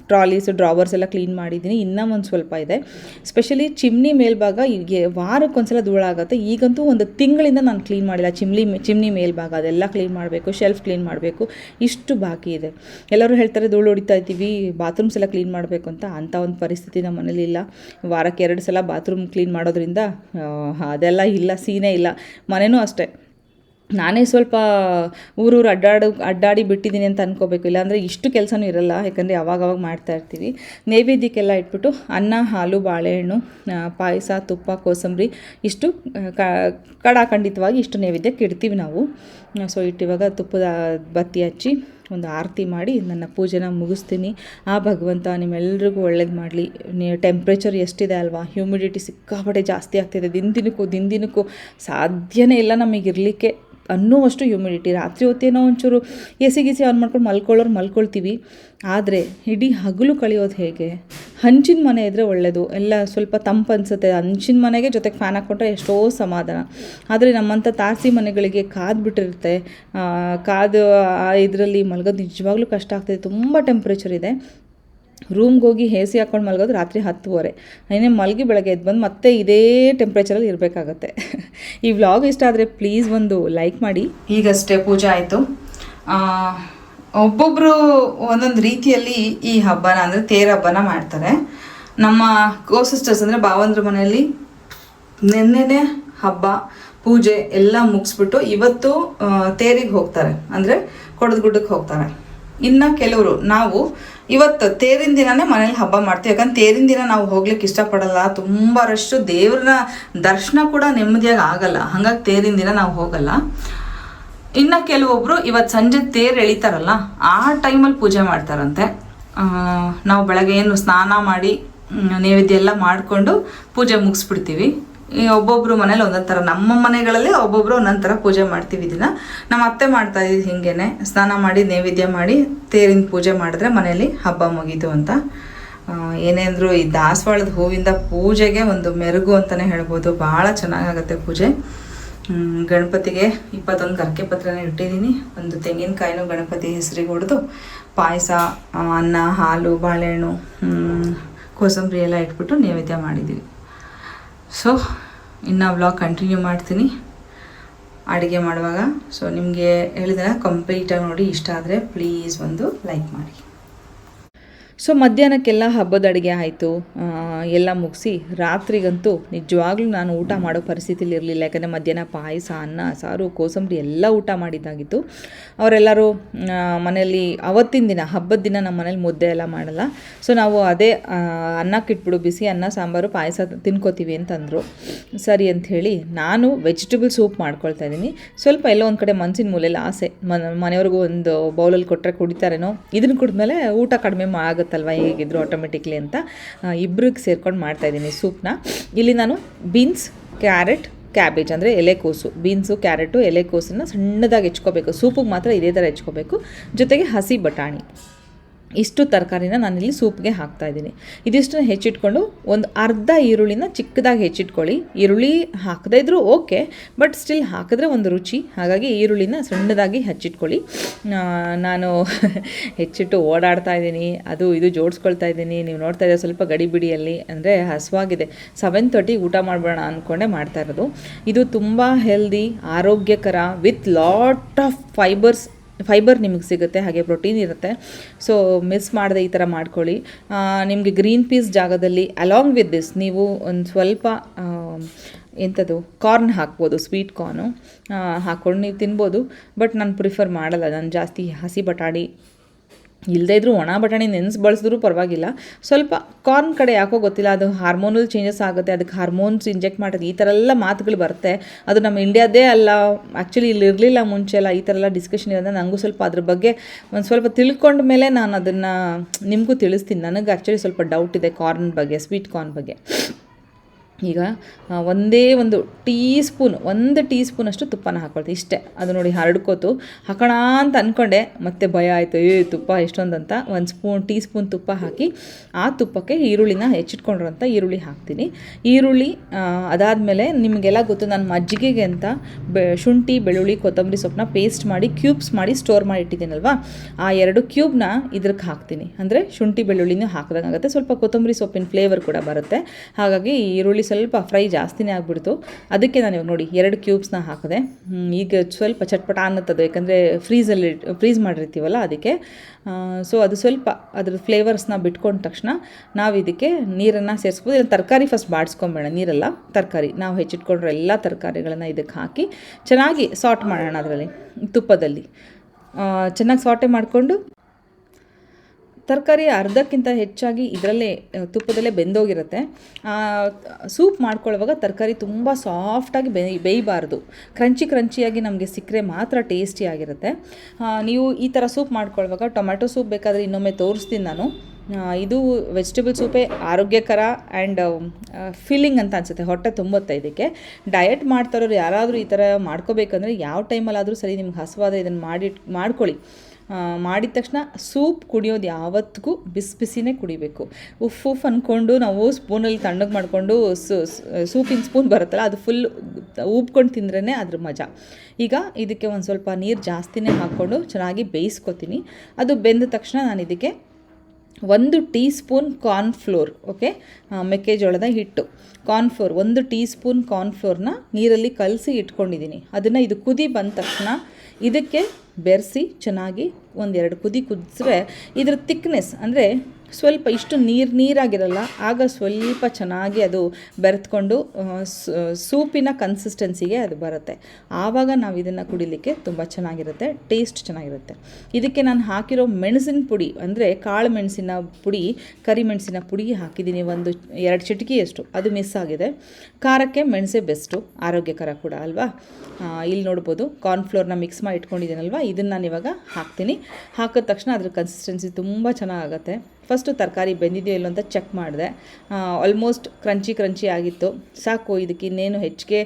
ಟ್ರಾಲೀಸು ಡ್ರಾವರ್ಸ್ ಎಲ್ಲ ಕ್ಲೀನ್ ಮಾಡಿದ್ದೀನಿ. ಇನ್ನೂ ಒಂದು ಸ್ವಲ್ಪ ಇದೆ. ಸ್ಪೆಷಲಿ ಚಿಮ್ನಿ ಮೇಲ್ಭಾಗ ಈಗ ವಾರಕ್ಕೊಂದ್ಸಲ ಧೂಳಾಗುತ್ತೆ ಈಗಂತೂ ಒಂದು ತಿಂಗಳಿಂದ ನಾನು ಕ್ಲೀನ್ ಮಾಡಿಲ್ಲ. ಚಿಮ್ಲಿ ಚಿಮ್ನಿ ಮೇಲ್ಭಾಗ ಅದೆಲ್ಲ ಕ್ಲೀನ್ ಮಾಡಬೇಕು ಶೆಲ್ಫ್ ಕ್ಲೀನ್ ಮಾಡಬೇಕು. ಇಷ್ಟು ಬಾಕಿ ಇದೆ. ಎಲ್ಲರೂ ಹೇಳ್ತಾರೆ ಧೂಳು ಹೊಡಿತಾ ಇದ್ದೀವಿ ಬಾತ್ರೂಮ್ಸ್ ಎಲ್ಲ ಕ್ಲೀನ್ ಮಾಡಬೇಕು ಅಂತ. ಅಂಥ ಒಂದು ಪರಿಸ್ಥಿತಿ ನಮ್ಮ ಮನೇಲಿ ಇಲ್ಲ. ವಾರಕ್ಕೆ ಎರಡು ಸಲ ಬಾತ್ರೂಮ್ ಕ್ಲೀನ್ ಮಾಡೋದ್ರಿಂದ ಅದೆಲ್ಲ ಇಲ್ಲ, ಸೀನೇ ಇಲ್ಲ. ಮನೆಯೂ ಅಷ್ಟೇ. ನಾನೇ ಸ್ವಲ್ಪ ಊರೂರು ಅಡ್ಡಾಡು, ಅಡ್ಡಾಡಿ ಬಿಟ್ಟಿದ್ದೀನಿ ಅಂತ ಅನ್ಕೋಬೇಕು. ಇಲ್ಲಾಂದರೆ ಇಷ್ಟು ಕೆಲಸನೂ ಇರಲ್ಲ. ಯಾಕಂದರೆ ಅವಾಗವಾಗ ಅವಾಗ ಮಾಡ್ತಾ ಇರ್ತೀವಿ. ನೈವೇದ್ಯಕ್ಕೆಲ್ಲ ಇಟ್ಬಿಟ್ಟು ಅನ್ನ, ಹಾಲು, ಬಾಳೆಹಣ್ಣು ಪಾಯಸ, ತುಪ್ಪ, ಕೋಸಂಬರಿ ಇಷ್ಟು ಕಡಾಖಂಡಿತವಾಗಿ ಇಷ್ಟು ನೈವೇದ್ಯಕ್ಕೆ ಇಡ್ತೀವಿ ನಾವು. ಸೊ ಇಟ್ಟಿವಾಗ ತುಪ್ಪದ ಬತ್ತಿ ಹಚ್ಚಿ ಒಂದು ಆರತಿ ಮಾಡಿ ನನ್ನ ಪೂಜೆನ ಮುಗಿಸ್ತೀನಿ. ಆ ಭಗವಂತ ನಿಮ್ಮೆಲ್ಲರಿಗೂ ಒಳ್ಳೇದು ಮಾಡಲಿ. ಟೆಂಪ್ರೇಚರ್ ಎಷ್ಟಿದೆ ಅಲ್ವಾ? ಹ್ಯೂಮಿಡಿಟಿ ಸಿಕ್ಕಾಪಟ್ಟೆ ಜಾಸ್ತಿ ಆಗ್ತಿದೆ. ದಿನ ದಿನಕ್ಕೂ ದಿನ ದಿನಕ್ಕೂ ಸಾಧ್ಯನೇ ಇಲ್ಲ ನಮಗೆ ಇರಲಿಕ್ಕೆ ಅನ್ನುವಷ್ಟು ಹ್ಯೂಮಿಡಿಟಿ ರಾತ್ರಿ ಹೊತ್ತೇನೋ ಒಂಚೂರು ಎಸಿ ಗಿಸಿ ಆನ್ ಮಾಡ್ಕೊಂಡು ಮಲ್ಕೊಳ್ಳೋರು ಮಲ್ಕೊಳ್ತೀವಿ. ಆದರೆ ಇಡೀ ಹಗಲು ಕಳೆಯೋದು ಹೇಗೆ? ಹಂಚಿನ ಮನೆ ಇದ್ದರೆ ಒಳ್ಳೆಯದು ಎಲ್ಲ ಸ್ವಲ್ಪ ತಂಪು ಅನಿಸುತ್ತೆ. ಹಂಚಿನ ಮನೆಗೆ ಜೊತೆಗೆ ಫ್ಯಾನ್ ಹಾಕ್ಕೊಂಡ್ರೆ ಎಷ್ಟೋ ಸಮಾಧಾನ. ಆದರೆ ನಮ್ಮಂಥ ತಾರಸಿ ಮನೆಗಳಿಗೆ ಕಾದು ಬಿಟ್ಟಿರುತ್ತೆ. ಕಾದು ಇದರಲ್ಲಿ ಮಲಗೋದು ನಿಜವಾಗ್ಲೂ ಕಷ್ಟ ಆಗ್ತಿದೆ. ತುಂಬ ಟೆಂಪ್ರೇಚರ್ ಇದೆ. ರೂಮ್ಗೆ ಹೋಗಿ ಎ ಸಿ ಹಾಕ್ಕೊಂಡು ಮಲಗೋದು ರಾತ್ರಿ ಹತ್ತುವರೆ. ಏನೇ ಮಲಗಿ ಬೆಳಗ್ಗೆ ಎದ್ದು ಬಂದು ಮತ್ತೆ ಇದೇ ಟೆಂಪ್ರೇಚರಲ್ಲಿ ಇರಬೇಕಾಗತ್ತೆ. ಈ ವ್ಲಾಗ್ ಇಷ್ಟ ಆದರೆ ಪ್ಲೀಸ್ ಒಂದು ಲೈಕ್ ಮಾಡಿ. ಈಗಷ್ಟೇ ಪೂಜೆ ಆಯಿತು. ಒಬ್ಬೊಬ್ಬರು ಒಂದೊಂದು ರೀತಿಯಲ್ಲಿ ಈ ಹಬ್ಬನ ಅಂದರೆ ತೇರ ಹಬ್ಬನ ಮಾಡ್ತಾರೆ. ನಮ್ಮ ಕೋ ಸಿಸ್ಟರ್ಸ್ ಅಂದರೆ ಭಾವಂದ್ರ ಮನೆಯಲ್ಲಿ ನಿನ್ನೆನೆ ಹಬ್ಬ, ಪೂಜೆ ಎಲ್ಲ ಮುಗಿಸ್ಬಿಟ್ಟು ಇವತ್ತು ತೇರಿಗೆ ಹೋಗ್ತಾರೆ. ಅಂದರೆ ಕೊಡದಗುಡ್ಡಕ್ಕೆ ಹೋಗ್ತಾರೆ. ಇನ್ನು ಕೆಲವರು, ನಾವು ಇವತ್ತು ತೇರಿನ ದಿನನೇ ಮನೇಲಿ ಹಬ್ಬ ಮಾಡ್ತೀವಿ. ಯಾಕಂದ್ರೆ ತೇರಿನ ದಿನ ನಾವು ಹೋಗ್ಲಿಕ್ಕೆ ಇಷ್ಟಪಡಲ್ಲ. ತುಂಬ ರಷ್ಟು ದೇವ್ರನ್ನ ದರ್ಶನ ಕೂಡ ನೆಮ್ಮದಿಯಾಗಿ ಆಗಲ್ಲ. ಹಾಗಾಗಿ ತೇರಿನ ದಿನ ನಾವು ಹೋಗಲ್ಲ. ಇನ್ನು ಕೆಲವೊಬ್ರು ಇವತ್ತು ಸಂಜೆ ತೇರು ಎಳಿತಾರಲ್ಲ, ಆ ಟೈಮಲ್ಲಿ ಪೂಜೆ ಮಾಡ್ತಾರಂತೆ. ನಾವು ಬೆಳಗ್ಗೆ ಏನು ಸ್ನಾನ ಮಾಡಿ ನೈವೇದ್ಯ ಎಲ್ಲ ಮಾಡಿಕೊಂಡು ಪೂಜೆ ಮುಗಿಸ್ಬಿಡ್ತೀವಿ. ಒಬ್ಬೊಬ್ರು ಮನೇಲಿ ಒಂದೊಂದು ಥರ, ನಮ್ಮ ಮನೆಗಳಲ್ಲಿ ಒಬ್ಬೊಬ್ರು ಒಂದೊಂದು ಥರ ಪೂಜೆ ಮಾಡ್ತೀವಿ ಇದನ್ನ ನಮ್ಮ ಅತ್ತೆ ಮಾಡ್ತಾ ಇದ್ದೀವಿ ಹಿಂಗೇನೆ, ಸ್ನಾನ ಮಾಡಿ, ನೈವೇದ್ಯ ಮಾಡಿ, ತೇರಿನ ಪೂಜೆ ಮಾಡಿದ್ರೆ ಮನೆಯಲ್ಲಿ ಹಬ್ಬ ಮುಗೀತು ಅಂತ. ಏನೇಂದ್ರು ಈ ದಾಸವಾಳದ ಹೂವಿಂದ ಪೂಜೆಗೆ ಒಂದು ಮೆರುಗು ಅಂತಲೇ ಹೇಳ್ಬೋದು, ಭಾಳ ಚೆನ್ನಾಗಾಗತ್ತೆ ಪೂಜೆ. ಗಣಪತಿಗೆ ಇಪ್ಪತ್ತೊಂದು ಕರ್ಕೆ ಪತ್ರನ ಇಟ್ಟಿದ್ದೀನಿ. ಒಂದು ತೆಂಗಿನಕಾಯಿನೂ ಗಣಪತಿ ಹೆಸರಿಗೆ ಹೊಡೆದು ಪಾಯಸ ಅನ್ನ, ಹಾಲು, ಬಾಳೆಹಣ್ಣು ಕೋಸಂಬರಿ ಎಲ್ಲ ಇಟ್ಬಿಟ್ಟು ನೈವೇದ್ಯ ಮಾಡಿದ್ದೀವಿ ಸೊ ಇನ್ನು ವ್ಲಾಗ್ ಕಂಟಿನ್ಯೂ ಮಾಡ್ತೀನಿ. ಅಡುಗೆ ಮಾಡುವಾಗ. ಸೊ ನಿಮಗೆ ಹೇಳಿದ್ರೆ ಕಂಪ್ಲೀಟಾಗಿ ನೋಡಿ, ಇಷ್ಟ ಆದರೆ ಪ್ಲೀಸ್ ಒಂದು ಲೈಕ್ ಮಾಡಿ. ಸೊ ಮಧ್ಯಾಹ್ನಕ್ಕೆಲ್ಲ ಹಬ್ಬದ ಅಡುಗೆ ಆಯಿತು. ಎಲ್ಲ ಮುಗಿಸಿ ರಾತ್ರಿಗಂತೂ ನಿಜವಾಗ್ಲೂ ನಾನು ಊಟ ಮಾಡೋ ಪರಿಸ್ಥಿತಿಲಿ ಇರಲಿಲ್ಲ. ಯಾಕಂದರೆ ಮಧ್ಯಾಹ್ನ ಪಾಯಸ, ಅನ್ನ, ಸಾರು, ಕೋಸಂಬರಿ ಎಲ್ಲ ಊಟ ಮಾಡಿದ್ದಾಗಿತ್ತು. ಅವರೆಲ್ಲರೂ ಮನೆಯಲ್ಲಿ ಅವತ್ತಿನ ದಿನ, ಹಬ್ಬದ ದಿನ ನಮ್ಮ ಮನೇಲಿ ಮುದ್ದೆ ಎಲ್ಲ ಮಾಡಲ್ಲ. ಸೊ ನಾವು ಅದೇ ಅನ್ನಕ್ಕಿಟ್ಬಿಡು ಬಿಸಿ ಅನ್ನ, ಸಾಂಬಾರು, ಪಾಯಸ ತಿನ್ಕೋತೀವಿ ಅಂತಂದರು. ಸರಿ ಅಂಥೇಳಿ ನಾನು ವೆಜಿಟೇಬಲ್ ಸೂಪ್ ಮಾಡ್ಕೊಳ್ತಾ ಇದ್ದೀನಿ. ಸ್ವಲ್ಪ ಎಲ್ಲೋ ಒಂದು ಕಡೆ ಮನಸ್ಸಿನ ಮೂಲೆಯಲ್ಲಿ ಆಸೆ. ಮನ ಮನೆಯವ್ರಿಗೂ ಒಂದು ಬೌಲಲ್ಲಿ ಕೊಟ್ಟರೆ ಕುಡಿತಾರೇನೋ, ಇದನ್ನು ಕುಡಿದ್ಮೇಲೆ ಊಟ ಕಡಿಮೆ ಮಾ- ಆಗುತ್ತಲ್ವ ಹೇಗಿದ್ರು ಆಟೋಮೆಟಿಕ್ಲಿ ಅಂತ. ಇಬ್ಬರಿಗೆ ಸೇರ್ಕೊಂಡು ಮಾಡ್ತಾ ಇದ್ದೀನಿ ಸೂಪ್ನ. ಇಲ್ಲಿ ನಾನು ಬೀನ್ಸ್ ಕ್ಯಾರೆಟ್ ಕ್ಯಾಬೇಜ್ ಅಂದರೆ ಎಲೆಕೋಸು ಬೀನ್ಸು ಕ್ಯಾರೆಟು ಎಲೆಕೋಸನ್ನು ಸಣ್ಣದಾಗಿ ಹೆಚ್ಕೋಬೇಕು. ಸೂಪಿಗೆ ಮಾತ್ರ ಇದೇ ಥರ ಹೆಚ್ಕೋಬೇಕು. ಜೊತೆಗೆ ಹಸಿ ಬಟಾಣಿ. ಇಷ್ಟು ತರಕಾರಿನ ನಾನಿಲ್ಲಿ ಸೂಪ್ಗೆ ಹಾಕ್ತಾ ಇದ್ದೀನಿ. ಇದಿಷ್ಟನ್ನ ಹೆಚ್ಚಿಟ್ಕೊಂಡು ಒಂದು ಅರ್ಧ ಈರುಳ್ಳಿನ ಚಿಕ್ಕದಾಗಿ ಹೆಚ್ಚಿಟ್ಕೊಳ್ಳಿ. ಈರುಳ್ಳಿ ಹಾಕದೇ ಇದ್ರೂ ಓಕೆ, ಬಟ್ ಸ್ಟಿಲ್ ಹಾಕಿದ್ರೆ ಒಂದು ರುಚಿ. ಹಾಗಾಗಿ ಈರುಳ್ಳಿನ ಸಣ್ಣದಾಗಿ ಹೆಚ್ಚಿಟ್ಕೊಳ್ಳಿ. ನಾನು ಹೆಚ್ಚಿಟ್ಟು ಓಡಾಡ್ತಾ ಇದ್ದೀನಿ. ಅದು ಇದು ಜೋಡಿಸ್ಕೊಳ್ತಾ ಇದ್ದೀನಿ. ನೀವು ನೋಡ್ತಾ ಇದ್ದೀರ ಸ್ವಲ್ಪ ಗಡಿಬಿಡಿಯಲ್ಲಿ. ಅಂದರೆ ಹಸುವಾಗಿದೆ. ಸೆವೆನ್ ತರ್ಟಿಗೆ ಊಟ ಮಾಡಬೇಡ ಅಂದ್ಕೊಂಡೆ ಮಾಡ್ತಾ ಇರೋದು. ಇದು ತುಂಬ ಹೆಲ್ದಿ ಆರೋಗ್ಯಕರ with lot of fibres fibre ನಿಮಗೆ ಸಿಗುತ್ತೆ, ಹಾಗೆ ಪ್ರೋಟೀನ್ ಇರುತ್ತೆ. ಸೊ ಮಿಸ್ ಮಾಡದೆ ಈ ಥರ ಮಾಡ್ಕೊಳ್ಳಿ. ನಿಮಗೆ ಗ್ರೀನ್ ಪೀಸ್ ಜಾಗದಲ್ಲಿ ಅಲಾಂಗ್ ವಿತ್ ದಿಸ್ ನೀವು ಒಂದು ಸ್ವಲ್ಪ ಎಂಥದ್ದು ಕಾರ್ನ್ ಹಾಕ್ಬೋದು ಸ್ವೀಟ್ ಕಾರ್ನು ಹಾಕ್ಕೊಂಡು ನೀವು ತಿನ್ಬೋದು. ಬಟ್ ನಾನು ಪ್ರಿಫರ್ ಮಾಡಲ್ಲ, ನಾನು ಜಾಸ್ತಿ ಹಸಿ ಬಟಾಣಿ ಇಲ್ಲದೇ ಇದ್ದರೂ ಒಣ ಬಟಾಣಿ ನೆನೆಸಿ ಬಳಸಿದ್ರೂ ಪರವಾಗಿಲ್ಲ. ಸ್ವಲ್ಪ ಕಾರ್ನ್ ಕಡೆ ಯಾಕೋ ಗೊತ್ತಿಲ್ಲ, ಅದು ಹಾರ್ಮೋನಲ್ ಚೇಂಜಸ್ ಆಗುತ್ತೆ, ಅದಕ್ಕೆ ಹಾರ್ಮೋನ್ಸ್ ಇಂಜೆಕ್ಟ್ ಮಾಡೋದು ಈ ಥರ ಎಲ್ಲ ಮಾತುಗಳು ಬರುತ್ತೆ. ಅದು ನಮ್ಮ ಇಂಡಿಯಾದೇ ಅಲ್ಲ ಆ್ಯಕ್ಚುಲಿ ಇಲ್ಲಿ ಇರಲಿಲ್ಲ ಮುಂಚೆ ಎಲ್ಲ ಈ ಥರ ಎಲ್ಲ ಡಿಸ್ಕಷನ್ ಇರೋದ್ರೆ ನನಗೂ ಸ್ವಲ್ಪ ಅದ್ರ ಬಗ್ಗೆ ಒಂದು ಸ್ವಲ್ಪ ತಿಳ್ಕೊಂಡ ಮೇಲೆ ನಾನು ಅದನ್ನು ನಿಮಗೂ ತಿಳಿಸ್ತೀನಿ. ನನಗೆ ಆ್ಯಕ್ಚುಲಿ ಸ್ವಲ್ಪ ಡೌಟ್ ಇದೆ ಕಾರ್ನ್ ಬಗ್ಗೆ ಸ್ವೀಟ್ ಕಾರ್ನ್ ಬಗ್ಗೆ. ಈಗ ಒಂದೇ ಒಂದು ಟೀ ಸ್ಪೂನ್ ಒಂದು ಟೀ ಸ್ಪೂನಷ್ಟು ತುಪ್ಪನ ಹಾಕ್ಕೊಳ್ತೀನಿ ಇಷ್ಟೇ. ಅದು ನೋಡಿ ಹರಡ್ಕೋತು. ಹಾಕೋಣ ಅಂತ ಅಂದ್ಕೊಂಡೆ ಮತ್ತೆ ಭಯ ಆಯಿತು. ಏ ತುಪ್ಪ ಎಷ್ಟೊಂದು ಅಂತ ಒಂದು ಸ್ಪೂನ್ ಟೀ ಸ್ಪೂನ್ ತುಪ್ಪ ಹಾಕಿ, ಆ ತುಪ್ಪಕ್ಕೆ ಈರುಳ್ಳಿನ ಹೆಚ್ಚಿಟ್ಕೊಂಡಿರೋಂಥ ಈರುಳ್ಳಿ ಹಾಕ್ತೀನಿ. ಈರುಳ್ಳಿ ಅದಾದಮೇಲೆ ನಿಮಗೆಲ್ಲ ಗೊತ್ತು, ನಾನು ಮಜ್ಜಿಗೆಗೆ ಅಂತ ಬೆ, ಶುಂಠಿ, ಬೆಳ್ಳುಳ್ಳಿ, ಕೊತ್ತಂಬರಿ ಸೊಪ್ಪನ್ನ ಪೇಸ್ಟ್ ಮಾಡಿ ಕ್ಯೂಬ್ಸ್ ಮಾಡಿ ಸ್ಟೋರ್ ಮಾಡಿ ಇಟ್ಟಿದ್ದೀನಲ್ವಾ? ಆ ಎರಡು ಕ್ಯೂಬ್ನ ಇದ್ರಕ್ಕೆ ಹಾಕ್ತೀನಿ. ಅಂದರೆ ಶುಂಠಿ, ಬೆಳ್ಳುಳ್ಳಿನೂ ಹಾಕಿದಂಗಾಗುತ್ತೆ. ಸ್ವಲ್ಪ ಕೊತ್ತಂಬರಿ ಸೊಪ್ಪಿನ ಫ್ಲೇವರ್ ಕೂಡ ಬರುತ್ತೆ. ಹಾಗಾಗಿ ಈರುಳ್ಳಿ ಸ್ವಲ್ಪ ಫ್ರೈ ಜಾಸ್ತಿನೇ ಆಗಿಬಿಡ್ತು. ಅದಕ್ಕೆ ನಾನು ಇವಾಗ ನೋಡಿ ಎರಡು ಕ್ಯೂಬ್ಸ್ನ ಹಾಕಿದೆ. ಈಗ ಸ್ವಲ್ಪ ಚಟ್ಪಟ ಅನ್ನತ್ತದು. ಯಾಕಂದರೆ ಫ್ರೀಸಲ್ಲಿ ಫ್ರೀಸ್ ಮಾಡಿರ್ತೀವಲ್ಲ ಅದಕ್ಕೆ. ಸೊ ಅದು ಸ್ವಲ್ಪ ಅದ್ರ ಫ್ಲೇವರ್ಸ್ನ ಬಿಟ್ಕೊಂಡ ತಕ್ಷಣ ನಾವು ಇದಕ್ಕೆ ನೀರನ್ನು ಸೇರಿಸ್ಬೋದು. ಇಲ್ಲ ತರಕಾರಿ ಫಸ್ಟ್ ಬಾಡಿಸ್ಕೊಂಬೇಡ, ನೀರೆಲ್ಲ, ತರಕಾರಿ. ನಾವು ಹೆಚ್ಚಿಟ್ಕೊಂಡ್ರೆ ಎಲ್ಲ ತರಕಾರಿಗಳನ್ನು ಇದಕ್ಕೆ ಹಾಕಿ ಚೆನ್ನಾಗಿ ಸಾಟ್ ಮಾಡೋಣ ಅದರಲ್ಲಿ, ತುಪ್ಪದಲ್ಲಿ. ಚೆನ್ನಾಗಿ ಸಾಟೆ ಮಾಡಿಕೊಂಡು ತರಕಾರಿ ಅರ್ಧಕ್ಕಿಂತ ಹೆಚ್ಚಾಗಿ ಇದರಲ್ಲೇ ತುಪ್ಪದಲ್ಲೇ ಬೆಂದೋಗಿರುತ್ತೆ. ಸೂಪ್ ಮಾಡ್ಕೊಳ್ಳುವಾಗ ತರಕಾರಿ ತುಂಬ ಸಾಫ್ಟಾಗಿ ಬೇಯ್ ಬೇಯಬಾರ್ದು. ಕ್ರಂಚಿ ಕ್ರಂಚಿಯಾಗಿ ನಮಗೆ ಸಿಕ್ಕರೆ ಮಾತ್ರ ಟೇಸ್ಟಿಯಾಗಿರುತ್ತೆ ನೀವು ಈ ಥರ ಸೂಪ್ ಮಾಡ್ಕೊಳ್ಳುವಾಗ ಟೊಮ್ಯಾಟೊ ಸೂಪ್ ಬೇಕಾದರೆ ಇನ್ನೊಮ್ಮೆ ತೋರಿಸ್ತೀನಿ ನಾನು. ಇದು ವೆಜಿಟೇಬಲ್ ಸೂಪೇ ಆರೋಗ್ಯಕರ ಆ್ಯಂಡ್ ಫೀಲಿಂಗ್ ಅಂತ ಅನಿಸುತ್ತೆ. ಹೊಟ್ಟೆ ತುಂಬುತ್ತೆ ಇದಕ್ಕೆ. ಡಯಟ್ ಮಾಡ್ತಾರೋರು ಯಾರಾದರೂ ಈ ಥರ ಮಾಡ್ಕೋಬೇಕಂದ್ರೆ ಯಾವ ಟೈಮಲ್ಲಾದರೂ ಸರಿ ನಿಮ್ಗೆ ಹಸುವಾದ ಇದನ್ನು ಮಾಡಿ ಮಾಡ್ಕೊಳ್ಳಿ. ಮಾಡಿದ ತಕ್ಷಣ ಸೂಪ್ ಕುಡಿಯೋದು ಯಾವತ್ತಿಗೂ ಬಿಸಿ ಬಿಸಿನೇ ಕುಡಿಬೇಕು. ಉಫ್ ಉಫ್ ಅಂದ್ಕೊಂಡು ನಾವು ಸ್ಪೂನಲ್ಲಿ ತಣ್ಣಗೆ ಮಾಡಿಕೊಂಡು ಸೂಪಿನ ಸ್ಪೂನ್ ಬರುತ್ತಲ್ಲ, ಅದು ಫುಲ್ ಉಬ್ಕೊಂಡು ತಿಂದ್ರೇ ಅದ್ರ ಮಜಾ. ಈಗ ಇದಕ್ಕೆ ಒಂದು ಸ್ವಲ್ಪ ನೀರು ಜಾಸ್ತಿನೇ ಹಾಕ್ಕೊಂಡು ಚೆನ್ನಾಗಿ ಬೇಯಿಸ್ಕೊತೀನಿ. ಅದು ಬೆಂದ ತಕ್ಷಣ ನಾನು ಇದಕ್ಕೆ ಒಂದು ಟೀ ಸ್ಪೂನ್ ಕಾರ್ನ್ಫ್ಲೋರ್, ಓಕೆ? ಮೆಕ್ಕೆಜೋಳದ ಹಿಟ್ಟು. ಕಾರ್ನ್ಫ್ಲೋರ್, ಒಂದು ಟೀ ಸ್ಪೂನ್ ಕಾರ್ನ್ಫ್ಲೋರ್ನ ನೀರಲ್ಲಿ ಕಲಸಿ ಇಟ್ಕೊಂಡಿದ್ದೀನಿ. ಅದನ್ನು ಇದು ಕುದಿ ಬಂದ ತಕ್ಷಣ ಇದಕ್ಕೆ ಬೆರೆಸಿ ಚೆನ್ನಾಗಿ ಒಂದೆರಡು ಕುದಿ ಕುದಿಸಿದ್ರೆ ಇದ್ರ ತಿಕ್ನೆಸ್ ಅಂದರೆ ಸ್ವಲ್ಪ ಇಷ್ಟು ನೀರು ನೀರಾಗಿರಲ್ಲ, ಆಗ ಸ್ವಲ್ಪ ಚೆನ್ನಾಗಿ ಅದು ಬೆರೆತ್ಕೊಂಡು ಸೂಪಿನ ಕನ್ಸಿಸ್ಟೆನ್ಸಿಗೆ ಅದು ಬರುತ್ತೆ. ಆವಾಗ ನಾವು ಇದನ್ನು ಕುಡಿಲಿಕ್ಕೆ ತುಂಬ ಚೆನ್ನಾಗಿರುತ್ತೆ ಟೇಸ್ಟ್ ಚೆನ್ನಾಗಿರುತ್ತೆ. ಇದಕ್ಕೆ ನಾನು ಹಾಕಿರೋ ಮೆಣಸಿನ ಪುಡಿ, ಅಂದರೆ ಕಾಳು ಮೆಣಸಿನ ಪುಡಿ ಕರಿಮೆಣಸಿನ ಪುಡಿ ಹಾಕಿದ್ದೀನಿ, ಒಂದು ಎರಡು ಚಿಟಿಕೆಯಷ್ಟು. ಅದು ಮಿಸ್ ಆಗಿದೆ. ಖಾರಕ್ಕೆ ಮೆಣಸೆ ಬೆಸ್ಟು, ಆರೋಗ್ಯಕರ ಕೂಡ ಅಲ್ವಾ? ಇಲ್ಲಿ ನೋಡ್ಬೋದು ಕಾರ್ನ್ಫ್ಲೋರ್ನ ಮಿಕ್ಸ್ ಮಾಡಿ ಇಟ್ಕೊಂಡಿದ್ದೀನಲ್ವಾ? ಇದನ್ನು ನಾನು ಇವಾಗ ಹಾಕ್ತೀನಿ. ಹಾಕಿದ ತಕ್ಷಣ ಅದ್ರ ಕನ್ಸಿಸ್ಟೆನ್ಸಿ ತುಂಬ ಚೆನ್ನಾಗಾಗತ್ತೆ ಫಸ್ಟು ತರಕಾರಿ ಬೆಂದಿದೆಯೋ ಇಲ್ಲೋ ಅಂತ ಚೆಕ್ ಮಾಡಿದೆ. ಆಲ್ಮೋಸ್ಟ್ ಕ್ರಂಚಿ ಕ್ರಂಚಿ ಆಗಿತ್ತು. ಸಾಕು, ಇದಕ್ಕೆ ಇನ್ನೇನು ಹೆಚ್ಚಿಗೆ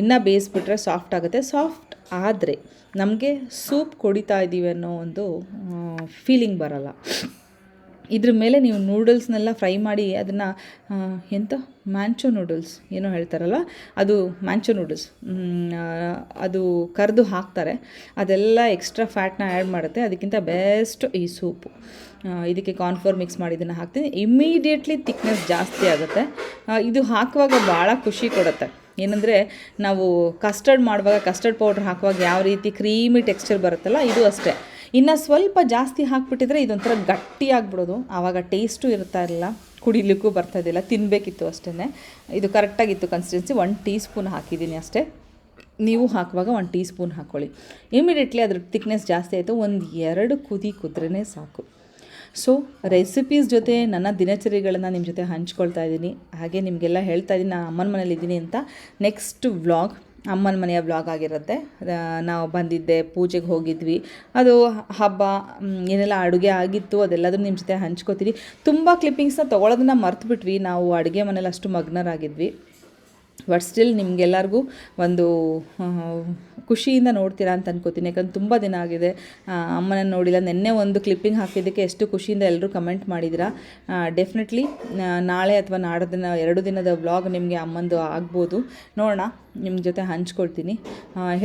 ಇನ್ನೂ ಬೇಯಿಸ್ಬಿಟ್ರೆ ಸಾಫ್ಟ್ ಆಗುತ್ತೆ. ಸಾಫ್ಟ್ ಆದರೆ ನಮಗೆ ಸೂಪ್ ಕುಡಿತಾ ಇದ್ದೀವಿ ಅನ್ನೋ ಒಂದು ಫೀಲಿಂಗ್ ಬರಲ್ಲ. ಇದ್ರ ಮೇಲೆ ನೀವು ನೂಡಲ್ಸ್ನೆಲ್ಲ ಫ್ರೈ ಮಾಡಿ ಅದನ್ನು ಎಂತ? ಮ್ಯಾಂಚೋ ನೂಡಲ್ಸ್ ಏನೋ ಹೇಳ್ತಾರಲ್ವ? ಅದು ಮ್ಯಾಂಚೋ ನೂಡಲ್ಸ್ ಅದು ಕರೆದು ಹಾಕ್ತಾರೆ. ಅದೆಲ್ಲ ಎಕ್ಸ್ಟ್ರಾ ಫ್ಯಾಟ್ನ ಆ್ಯಡ್ ಮಾಡುತ್ತೆ. ಅದಕ್ಕಿಂತ ಬೆಸ್ಟ್ ಈ ಸೂಪು ಇದಕ್ಕೆ ಕಾರ್ನ್ಫ್ಲೋರ್ ಮಿಕ್ಸ್ ಮಾಡಿ ಇದನ್ನು ಹಾಕ್ತೀನಿ. ಇಮ್ಮಿಡಿಯೇಟ್ಲಿ ತಿಕ್ನೆಸ್ ಜಾಸ್ತಿ ಆಗುತ್ತೆ. ಇದು ಹಾಕುವಾಗ ಭಾಳ ಖುಷಿ ಕೊಡುತ್ತೆ. ಏನಂದರೆ, ನಾವು ಕಸ್ಟರ್ಡ್ ಮಾಡುವಾಗ ಕಸ್ಟರ್ಡ್ ಪೌಡ್ರ್ ಹಾಕುವಾಗ ಯಾವ ರೀತಿ ಕ್ರೀಮಿ ಟೆಕ್ಸ್ಚರ್ ಬರುತ್ತಲ್ಲ, ಇದು ಅಷ್ಟೇ. ಇನ್ನು ಸ್ವಲ್ಪ ಜಾಸ್ತಿ ಹಾಕ್ಬಿಟ್ಟಿದ್ರೆ ಇದೊಂಥರ ಗಟ್ಟಿ ಆಗಿಬಿಡೋದು ಆವಾಗ ಟೇಸ್ಟು ಇರ್ತಾ ಇರಲಿಲ್ಲ ಕುಡಿಲಿಕ್ಕೂ ಬರ್ತಾ ಇದ್ದಿಲ್ಲ. ತಿನ್ನಬೇಕಿತ್ತು ಅಷ್ಟೇ ಇದು ಕರೆಕ್ಟಾಗಿತ್ತು ಕನ್ಸಿಸ್ಟೆನ್ಸಿ ಒನ್ ಟೀ ಸ್ಪೂನ್ ಹಾಕಿದ್ದೀನಿ ಅಷ್ಟೇ. ನೀವು ಹಾಕುವಾಗ ಒಂದು ಟೀ ಸ್ಪೂನ್ ಹಾಕ್ಕೊಳ್ಳಿ ಇಮಿಡಿಯೇಟ್ಲಿ ಅದ್ರ ತಿಕ್ನೆಸ್ ಜಾಸ್ತಿ ಆಯಿತು. ಒಂದು ಎರಡು ಕುದಿ ಕುದ್ರೇ ಸಾಕು. ಸೊ ರೆಸಿಪೀಸ್ ಜೊತೆ ನನ್ನ ದಿನಚರಿಗಳನ್ನು ನಿಮ್ಮ ಜೊತೆ ಹಂಚ್ಕೊಳ್ತಾ ಇದ್ದೀನಿ. ಹಾಗೆ ನಿಮಗೆಲ್ಲ ಹೇಳ್ತಾ ಇದ್ದೀನಿ. ನಾನು ಅಮ್ಮನ ಮನೇಲಿ ಇದ್ದೀನಿ ಅಂತ. ನೆಕ್ಸ್ಟ್ ವ್ಲಾಗ್ ಅಮ್ಮನ ಮನೆಯ ವ್ಲಾಗ್ ಆಗಿರುತ್ತೆ. ನಾವು ಬಂದಿದ್ದೆ, ಪೂಜೆಗೆ ಹೋಗಿದ್ವಿ. ಅದು ಹಬ್ಬ ಏನೆಲ್ಲ ಅಡುಗೆ ಆಗಿತ್ತು ಅದೆಲ್ಲದನ್ನು ನಿಮ್ಮ ಜೊತೆ ಹಂಚ್ಕೋತೀವಿ ತುಂಬ ಕ್ಲಿಪ್ಪಿಂಗ್ಸ್ನ ತೊಗೊಳೋದನ್ನ ಮರ್ತುಬಿಟ್ವಿ. ನಾವು ಅಡುಗೆ ಮನೇಲಿ ಅಷ್ಟು ಮಗ್ನರಾಗಿದ್ವಿ. ಬಟ್ ಸ್ಟಿಲ್ ನಿಮಗೆಲ್ಲರಿಗೂ ಒಂದು ಖುಷಿಯಿಂದ ನೋಡ್ತೀರಾ ಅಂತ ಅನ್ಕೋತೀನಿ. ಯಾಕಂದ್ರೆ ತುಂಬ ದಿನ ಆಗಿದೆ. ಅಮ್ಮನ ನೋಡಿಲ್ಲ. ನಿನ್ನೆ ಒಂದು ಕ್ಲಿಪ್ಪಿಂಗ್ ಹಾಕಿದ್ದಕ್ಕೆ ಎಷ್ಟು ಖುಷಿಯಿಂದ ಎಲ್ಲರೂ ಕಮೆಂಟ್ ಮಾಡಿದ್ದೀರಾ ಡೆಫಿನೆಟ್ಲಿ ನಾಳೆ ಅಥವಾ ನಾಡ್ದು ದಿನ, ಎರಡು ದಿನದ ವ್ಲಾಗ್ ನಿಮಗೆ ಅಮ್ಮಂದು ಆಗ್ಬೋದು. ನೋಡೋಣ ನಿಮ್ಮ ಜೊತೆ ಹಂಚ್ಕೊಳ್ತೀನಿ.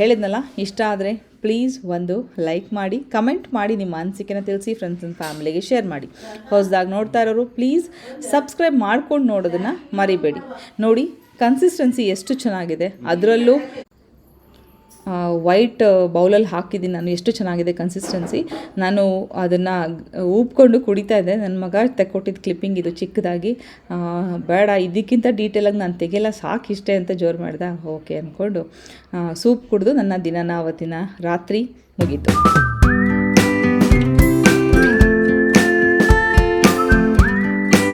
ಹೇಳಿದ್ನಲ್ಲ, ಇಷ್ಟ ಆದರೆ ಪ್ಲೀಸ್ ಒಂದು ಲೈಕ್ ಮಾಡಿ ಕಮೆಂಟ್ ಮಾಡಿ, ನಿಮ್ಮ ಅನಿಸಿಕೆನ ತಿಳಿಸಿ ಫ್ರೆಂಡ್ಸ್ ಆ್ಯಂಡ್ ಫ್ಯಾಮಿಲಿಗೆ ಶೇರ್ ಮಾಡಿ. ಹೊಸದಾಗಿ ನೋಡ್ತಾ ಇರೋರು ಪ್ಲೀಸ್ ಸಬ್ಸ್ಕ್ರೈಬ್ ಮಾಡ್ಕೊಂಡು ನೋಡೋದನ್ನು ಮರಿಬೇಡಿ. ನೋಡಿ ಕನ್ಸಿಸ್ಟೆನ್ಸಿ ಎಷ್ಟು ಚೆನ್ನಾಗಿದೆ? ಅದರಲ್ಲೂ ವೈಟ್ ಬೌಲಲ್ಲಿ ಹಾಕಿದ್ದೀನಿ ನಾನು. ಎಷ್ಟು ಚೆನ್ನಾಗಿದೆ ಕನ್ಸಿಸ್ಟೆನ್ಸಿ ನಾನು ಅದನ್ನು ಉಪ್ಕೊಂಡು ಕುಡಿತಾ ಇದ್ದೆ. ನನ್ನ ಮಗ ತೆಕ್ಕೊಟ್ಟಿದ್ದು ಕ್ಲಿಪ್ಪಿಂಗ್ ಇದು ಚಿಕ್ಕದಾಗಿ. ಬೇಡ, ಇದಕ್ಕಿಂತ ಡೀಟೇಲಾಗಿ ನಾನು ತೆಗೆಯಲ್ಲ, ಸಾಕು ಇಷ್ಟೇ ಅಂತ ಜೋರು ಮಾಡಿದೆ. ಓಕೆ ಅಂದ್ಕೊಂಡು ಸೂಪ್ ಕುಡಿದು ನನ್ನ ದಿನನ ಅವತ್ತಿನ ರಾತ್ರಿ ಮುಗೀತು.